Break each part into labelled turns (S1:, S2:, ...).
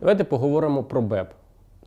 S1: Давайте поговоримо про БЕП.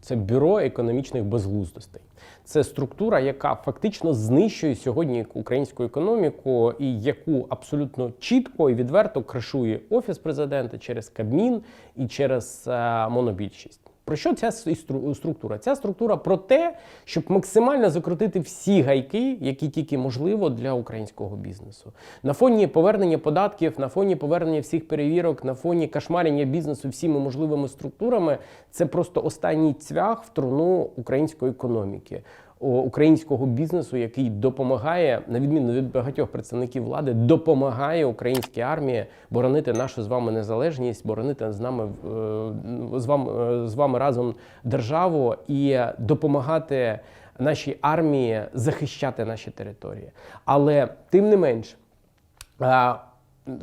S1: Це бюро економічних безглуздостей. Це структура, яка фактично знищує сьогодні українську економіку, і яку абсолютно чітко і відверто кришує офіс президента через Кабмін і через е, монобільшість. Про що ця структура? Ця структура про те, щоб максимально закрутити всі гайки, які тільки можливо для українського бізнесу. На фоні повернення податків, на фоні повернення всіх перевірок, на фоні кошмарення бізнесу всіми можливими структурами, це просто останній цвях в труну української економіки. Українського бізнесу, який допомагає, на відміну від багатьох представників влади, допомагає українській армії боронити нашу з вами незалежність, боронити з нами е, з вами, з вами разом державу і допомагати нашій армії захищати наші території. Але тим не менш.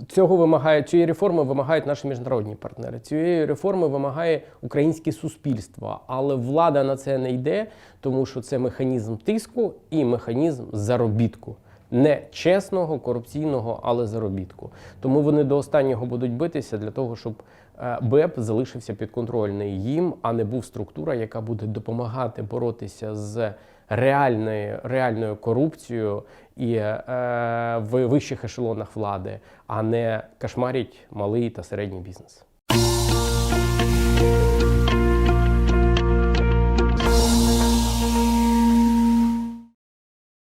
S1: Цього вимагає цієї реформи вимагають наші міжнародні партнери. Цієї реформи вимагає українське суспільство, але влада на це не йде, тому що це механізм тиску і механізм заробітку. Не чесного, корупційного, але заробітку. Тому вони до останнього будуть битися для того, щоб е, БЕП залишився підконтрольний їм, а не був структура, яка буде допомагати боротися з реальною реальною корупцією і е, в вищих ешелонах влади, а не кошмарять малий та середній бізнес.